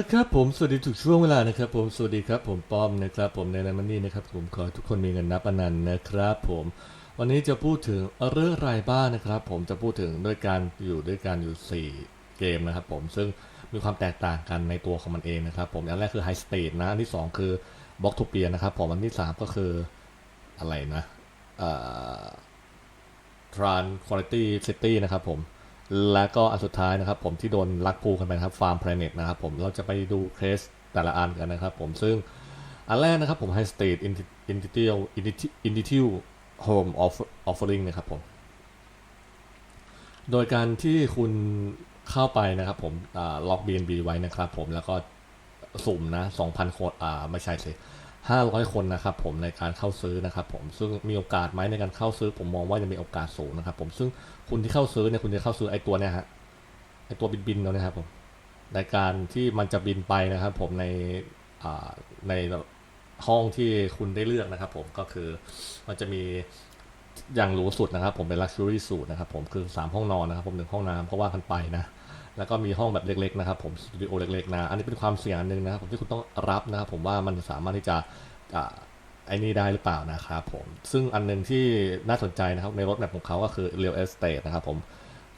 ละครับผมสวัสดีทุกช่วงเวลานะครับผมสวัสดีครับผมป้อมนะครับ ผมในนันมันนี่นะครับผมขอทุกคนมีเงินนับอนันต์นะครับ ผมวันนี้จะพูดถึงเรื่องอะไรบ้างนะครับ ผมจะพูดถึงด้วยการอยู่ด้วยกันอยู่ 4 เกมนะครับ ผมซึ่งมีความแตกต่างกันในตัวของมันเองนะครับ ผมอันแรกคือ High Speed นะอันที่2คือ b l o c k t o p i a นะครับ ผมอันที่ 3 ก็คืออะไรนะเอ่อ Tran Quality City นะครับผม และก็อันสุดท้ายนะครับ ผมที่โดนลักพูกันไปนะครับ Farm Planet นะครับผมเราจะไปดูเคสแต่ละอันกันนะครับผมซึ่งอันแรกนะครับผม High State Initial Initial Home Offering นะครับผม โดยการที่คุณเข้าไปนะครับผมล็อก BNB ไว้นะครับผมแล้วก็สุ่มนะ 2,000 คนอ่าไม่ใช่สิ 500 คนนะครับผมในการเข้าซื้อนะครับผมซึ่งมีโอกาสไหมในการเข้าซื้อ ผมมองว่ายังมีโอกาสสูงนะครับผมซึ่งคุณที่เข้าซื้อเนี่ยคุณจะเข้าซื้อไอ้ตัวเนี่ยฮะไอ้ตัวบินบินแล้วนะครับผมในการที่มันจะบินไปนะครับ ผมในในห้องที่คุณได้เลือกนะครับผมก็คือมันจะมีอย่างหรูสุดนะครับ ผมเป็น luxury suite นะครับผมคือ 3 ห้องนอนนะครับ ผมหนึ่งห้องน้ำก็ว่ากันไปนะ แล้วก็มีห้องแบบเล็กๆนะครับผมสตูดิโอเล็กๆนะอันนี้เป็นความเสี่ยงนหนึ่งนะครับผมที่คุณต้องรับนะครับผมว่ามันสามารถที่จะไอ้นี่ได้หรือเปล่านะครับผมซึ่งอันหนึงที่น่าสนใจนะครับในรถแมพของเขาก็คือ real estate นะครับผม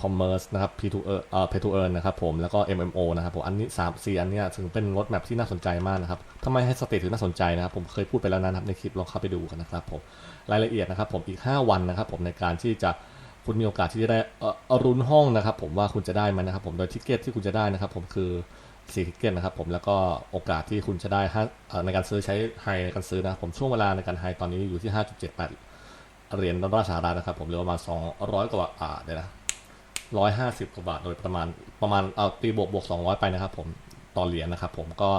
commerce นะครับ P2 เอ่อ Pay to earn นะครับผมแล้วก็ MMO นะครับผมอันนี้3 4อันนี้ถึงเป็นรถแมพที่น่าสนใจมากนะครับทำไมให้สเตทถึงน่าสนใจนะครับผมเคยพูดไปแล้วนะครับในคลิปลองเข้าไปดูกันนะครับผมรายละเอียดนะครับผมอีก 5 วันนะครับผมในการที่จะ คุณมีโอกาสที่จะได้อรุนห้องนะครับ ผมว่าคุณจะได้ไหมนะครับผมโดยทิเกตที่คุณจะได้นะครับ ผมคือ4ทิเกตนะครับผมแล้วก็โอกาสที่คุณจะได้ในการซื้อใช้ไฮในการซื้อนะครับผมช่วงเวลาในการไฮตอนนี้อยู่ที่ 5.78 เหรียญดอลลาร์สหรัฐนะครับผมหรือประมาณ 200 กว่าอ่าเดี๋ยนะ150กว่าบาทโดยประมาณประมาณเอาตีบวกบวก200ไปนะครับผมต่อเหรียญนะครับผมก็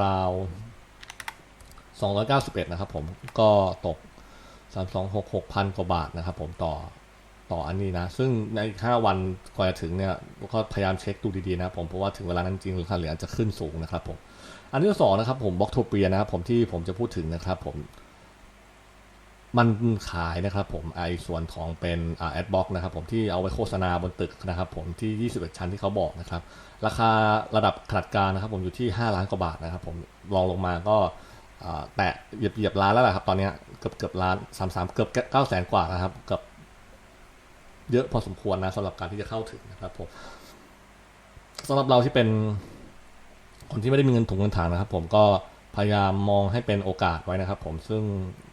ราวๆ291นะครับผมก็ตก326 6,000กว่าบาทนะครับผมต่อ ต่ออันนี้นะ ซึ่งในอีก5วันกว่าจะถึงเนี่ยก็พยายามเช็คดูดีๆนะผมเพราะว่าถึงเวลานั้นจริงราคาเหรียญจะขึ้นสูงนะครับผมอันที่สองนะครับผมบล็อกโทเปียนะครับผมที่ผมจะพูดถึงนะครับผมมันขายนะครับผมไอส่วนของเป็นอ่าแอดบล็อกนะครับผมที่เอาไว้โฆษณาบนตึกนะครับผมที่ 21 ชั้นที่เขาบอกนะครับราคาระดับขนาดกลางนะครับผมอยู่ที่ 5 ล้านกว่าบาทนะครับผมลองลงมาก็แตะเหยียบเหยียบล้านแล้วแหละครับตอนนี้เกือบเกือบล้านสามสามเกือบเก้าแสนกว่านะครับเกือบ เยอะพอสมควรนะสำหรับการที่จะเข้าถึงนะครับผมสำหรับเราที่เป็นคนที่ไม่ได้มีเงินถุงเงินถังนะครับ ผมก็พยายามมองให้เป็นโอกาสไว้นะครับ ผมซึ่ง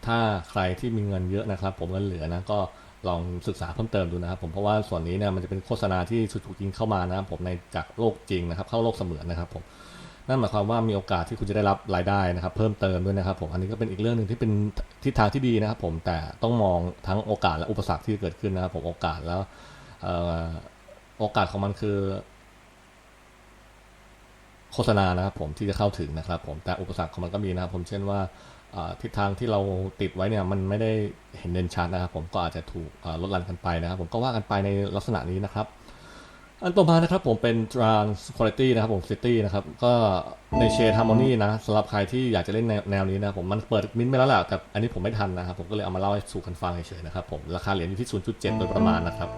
ถ้าใครที่มีเงินเยอะนะครับ ผมเงินเหลือนะก็ลองศึกษาเพิ่มเติมดูนะครับ ผมเพราะว่าส่วนนี้เนี่ยมันจะเป็นโฆษณาที่ถูกยิงเข้ามานะครับ ผมในจากโลกจริงนะครับ เข้าโลกเสมือนนะครับ ผม นั่นหมายความว่ามีโอกาสที่คุณจะได้รับรายได้นะครับ เพิ่มเติมด้วยนะครับผมอันนี้ก็เป็นอีกเรื่องหนึ่งที่เป็นทิศทางที่ดีนะครับ ผมแต่ต้องมองทั้งโอกาสและอุปสรรคที่เกิดขึ้นนะครับ ผมโอกาสแล้วออโอกาสของมันคือ โฆษณานะครับ ผมที่จะเข้าถึงนะครับ ผมแต่อุปสรรคของมันก็มีนะครับ ผมเช่นว่าทิศทางที่เราติดไว้เนี่ยมันไม่ได้เห็นเด่นชัดนะครับ ผมก็อาจจะถูกลดหลั่นกันไปนะครับ ผมก็ว่ากันไปในลักษณะนี้นะครับ อันต่อมานะครับผมเป็น Trans Quality นะครับผม City นะครับ ก็ในเชด Harmony นะสำหรับใครที่อยากจะเล่นแนวนี้นะผมมันเปิดมิ้นท์ไปแล้วแหละแต่อันนี้ผมไม่ทันนะครับ ผมก็เลยเอามาเล่าให้สู่กันฟังเฉยๆนะครับผมราคาเหรียญอยู่ที่ 0.7 โดยประมาณนะครับ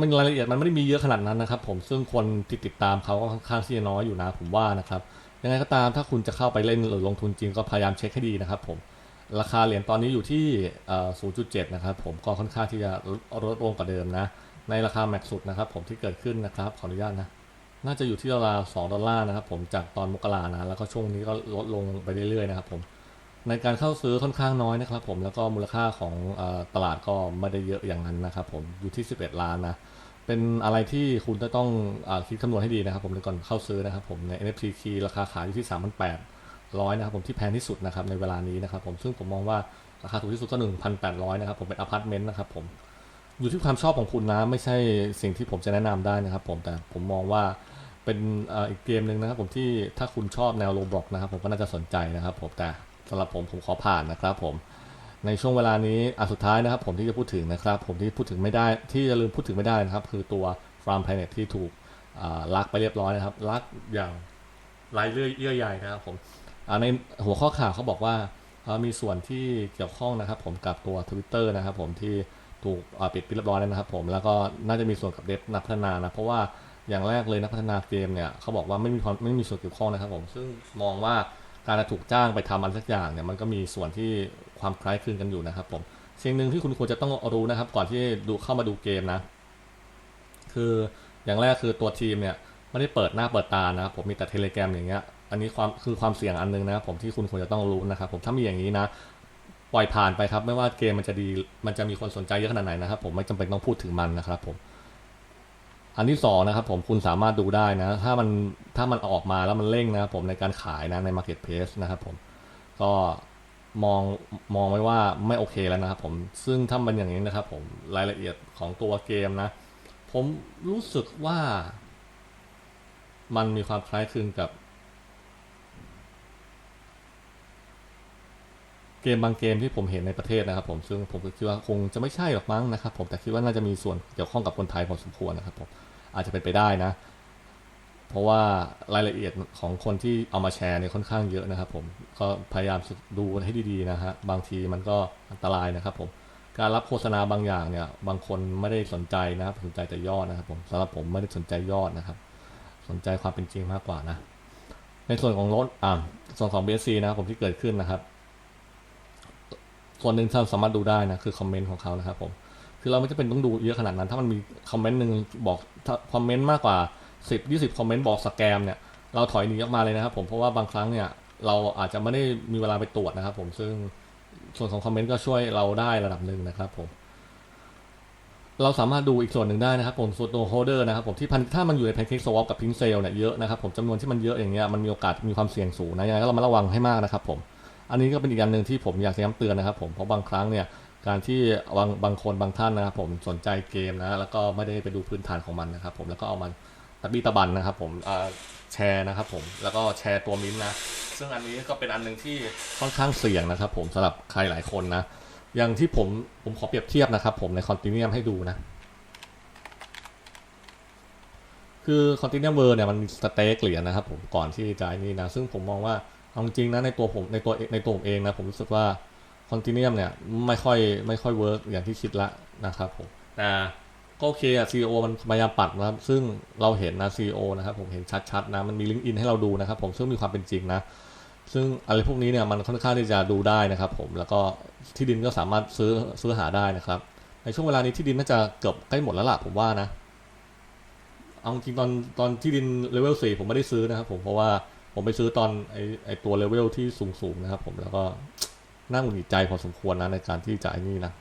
มันรายละเอียดมันไม่ได้มีเยอะขนาดนั้นนะครับ ผมซึ่งคนที่ติดตามเขาก็ค่อนข้างที่จะน้อยอยู่นะผมว่านะครับยังไงก็ตามถ้าคุณจะเข้าไปเล่นหรือลงทุนจริงก็พยายามเช็คให้ดีนะครับ ผมราคาเหรียญตอนนี้อยู่ที่ 0.7 นะครับ ผมก็ค่อนข้างที่จะลดลงกว่าเดิมนะ ในราคาแม็กซ์สุดนะครับ ผมที่เกิดขึ้นนะครับ ขออนุญาตนะ น่าจะอยู่ที่ราวๆ2ดอลลาร์นะครับ ผมจากตอนมกรานะ แล้วก็ช่วงนี้ก็ลดลงไปเรื่อยๆนะครับ ผม ในการเข้าซื้อค่อนข้างน้อยนะครับผมแล้วก็มูลค่าของอตลาดก็ไม่ได้เยอะอย่างนั้นนะครับผมอยู่ที่ 11 ล้านนะเป็นอะไรที่คุณจะต้องอคิดคำนวณให้ดีนะครับ ผมในก่อนเข้าซื้อนะครับผมใน NFT key ราคาขายอยู่ที่ 3,800นะครับผมที่แพงที่สุดนะครับในเวลานี้นะครับผมซึ่งผมมองว่าราคาถูกที่สุดก็ 1,800นะครับผมเป็นอพาร์ตเมนต์นะครับผมอยู่ที่ความชอบของคุณนะไม่ใช่สิ่งที่ผมจะแนะนำได้นะครับ ผมแต่ผมมองว่าเป็นอีกเกมหนึ่งนะครับ ผมที่ถ้าคุณชอบแนวโรบล็อกนะครับ ผมก็น่าจะสนใจนะครับ ผมแต่ สำหรับผมผมขอผ่านนะครับผมในช่วงเวลานี้อะสุดท้ายนะครับ ผมที่จะพูดถึงนะครับ ผมที่พูดถึงไม่ได้ที่จะลืมพูดถึงไม่ได้นะครับ คือตัว Farm Planet ที่ถูกลักไปเรียบร้อยนะครับ ลักอย่างไรเลื่อยเยื่อใยนะครับผมในหัวข้อข่าวเขาบอกว่ามีส่วนที่เกี่ยวข้องนะครับ ผมกับตัว Twitter นะครับผมที่ถูกปิดไปเรียบร้อยแล้วนะครับ ผมแล้วก็น่าจะมีส่วนกับเดฟนักพัฒนานะเพราะว่าอย่างแรกเลยนักพัฒนาเกมเนี่ยเขาบอกว่าไม่มีความไม่มีส่วนเกี่ยวข้องนะครับ ผมซึ่งมองว่า การถูกจ้างไปทำอะไรสักอย่างเนี่ยมันก็มีส่วนที่ความคล้ายคลึงกันอยู่นะครับผมสิ่งหนึ่งที่คุณควรจะต้องรู้นะครับ ก่อนที่ดูเข้ามาดูเกมนะ คืออย่างแรกคือตัวทีมเนี่ยไม่ได้เปิดหน้าเปิดตานะครับผมมีแต่เทเล gram อย่างเงี้ย อันนี้ความคือความเสี่ยงอันหนึงนะครับผมที่คุณควรจะต้องรู้นะครับ ผมถ้ามีอย่างนี้นะปล่อยผ่านไปครับ ไม่ว่าเกมมันจะดีมันจะมีคนสนใจเยอะขนาดไหนนะครับ ผมไม่จำเป็นต้องพูดถึงมันนะครับ ผม อันที่สองนะครับผมคุณสามารถดูได้นะ ถ้ามันถ้ามันออกมาแล้วมันเร่งนะครับผมในการขายนะใน Marketplace นะครับผมก็มองมองไว้ว่าไม่โอเคแล้วนะครับผมซึ่งถ้ามันอย่างนี้นะครับผมรายละเอียดของตัวเกมนะ ผมรู้สึกว่า มันมีความคล้ายคลึงกับ เกมบางเกมที่ผมเห็นในประเทศนะครับผมซึ่งผมก็คิดว่าคงจะไม่ใช่หรอกมั้งนะครับผมแต่คิดว่าน่าจะมีส่วนเกี่ยวข้องกับคนไทยพอสมควรนะครับผมอาจจะเป็นไปได้นะ เพราะว่ารายละเอียดของคนที่เอามาแชร์เนี่ยค่อนข้างเยอะนะครับ ผมก็พยายามดูให้ดีๆนะฮะบางทีมันก็อันตรายนะครับ ผมการรับโฆษณาบางอย่างเนี่ย บางคนไม่ได้สนใจนะครับสนใจแต่ยอดนะครับ ผมสำหรับผมไม่ได้สนใจยอดนะครับ สนใจความเป็นจริงมากกว่านะ ในส่วนของรถอ่าส่วนของ BSC นะครับผมที่เกิดขึ้นนะครับ ส่วนหนึ่งที่เราสามารถดูได้นะคือคอมเมนต์ของเขานะครับผมคือเราไม่จำเป็นต้องดูเยอะขนาดนั้น ถ้ามันมีคอมเมนต์หนึ่งบอกถ้าคอมเมนต์มากกว่า 10 20 คอมเมนต์บอกสแกมเนี่ยเราถอยหนีออกมาเลยนะครับผมเพราะว่าบางครั้งเนี่ยเราอาจจะไม่ได้มีเวลาไปตรวจนะครับผมซึ่งส่วนของคอมเมนต์ก็ช่วยเราได้ระดับหนึ่งนะครับผมเราสามารถดูอีกส่วนหนึ่งได้นะครับผมส่วนตัวโฮเดอร์นะครับผมที่พันถ้ามันอยู่ในแพนเค้กสวอปกับพิงเซลเนี่ยเยอะนะครับผมจำนวนที่มันเยอะอย่างเงี้ยมันมีโอกาสมีความเสี่ยงสูงนะยังไงก็เรามาระวังให้มากนะครับผม อันนี้ก็เป็นอีกอันหนึ่งที่ผมอยากจะย้ำเตือนนะครับผมเพราะบางครั้งเนี่ยการที่บางบางคนบางท่านนะครับผมสนใจเกมนะแล้วก็ไม่ได้ไปดูพื้นฐานของมันนะครับผมแล้วก็เอามันตะบี้ตะบันนะครับผมแชร์นะครับผมแล้วก็แชร์ตัวมิ้นนะซึ่งอันนี้ก็เป็นอันหนึ่งที่ค่อนข้างเสี่ยงนะครับผมสำหรับใครหลายคนนะอย่างที่ผมผมขอเปรียบเทียบนะครับผมในคอนติเนียมให้ดูนะคือคอนติเนียมเวอร์เนี่ยมันสเต็กเหรียญนะครับผมก่อนที่จะนี่นะซึ่งผมมองว่า เอาจริงนะในตัวผมในตัวในตัวผมเองนะผมรู้สึกว่าคอนติเนียมเนี่ยไม่ค่อยไม่ค่อยเวิร์กอย่างที่คิดละนะครับผมแต่ก็โอเคอะซีโอมันพยายามปัดนะครับซึ่งเราเห็นนะซีโอนะครับผมเห็นชัดๆนะมันมีลิงก์อินให้เราดูนะครับผมซึ่งมีความเป็นจริงนะ ซึ่งอะไรพวกนี้เนี่ยมันค่อนข้างที่จะดูได้นะครับผมแล้วก็ที่ดินก็สามารถซื้อซื้อหาได้นะครับ ในช่วงเวลานี้ที่ดินน่าจะเกือบใกล้หมดแล้วล่ะผมว่านะเอาจริงตอนตอนที่ดินเลเวลสี่ผมไม่ได้ซื้อนะครับผมเพราะว่า ผมไปซื้อตอนไอไอตัวเลเวลที่สูงๆนะครับ ผมแล้วก็น่าหงุดหงิดใจพอสมควรนะในการที่จะไอ้นี่นะ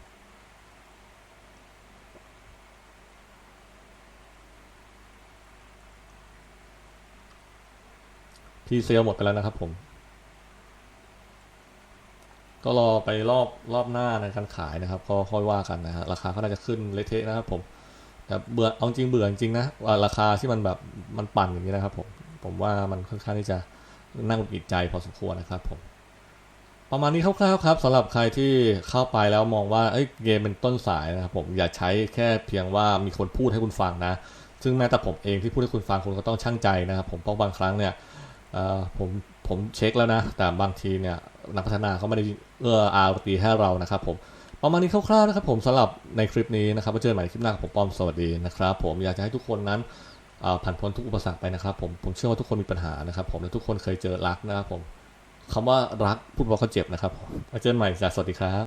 พีเซลหมดไปแล้วนะครับผม ก็รอไปรอบรอบหน้าในการขายนะครับ ก็ค่อยว่ากันนะฮะราคาก็น่าจะขึ้นเละเทะนะครับผมแต่เบื่อเอาจริงเบื่อจริงนะว่าราคาที่มันแบบมันปั่นอย่างนี้นะครับผม ผมว่ามันค่อนข้างที่จะนั่งุดหงิดใจพอสมควรนะครับผมประมาณนี้คร่าวๆครับสำหรับใครที่เข้าไปแล้วมองว่าเอ้ยเกมเป็นต้นสายนะครับผมอย่าใช้แค่เพียงว่ามีคนพูดให้คุณฟังนะ ซึ่งแม้แต่ผมเองที่พูดให้คุณฟังคุณก็ต้องชั่งใจนะครับผมเพราะบางครั้งเนี่ยผมผมเช็คแล้วนะ แต่บางทีเนี่ยนักพัฒนาเขาไม่ได้เอื้ออารีให้เรานะครับผมประมาณนี้คร่าวๆนะครับผมสำหรับในคลิปนี้นะครับไว้เจอกันใหม่ในคลิปหน้ากับผมป้อมสวัสดีนะครับผมอยากจะให้ทุกคนนั้น ผ่านพ้นทุกอุปสรรคไปนะครับผมผมเชื่อว่าทุกคนมีปัญหานะครับ ผมและทุกคนเคยเจอรักนะครับผมคำว่ารักพูดว่าเขาเจ็บนะครับมาเจอใหม่จ้ะสวัสดีครับ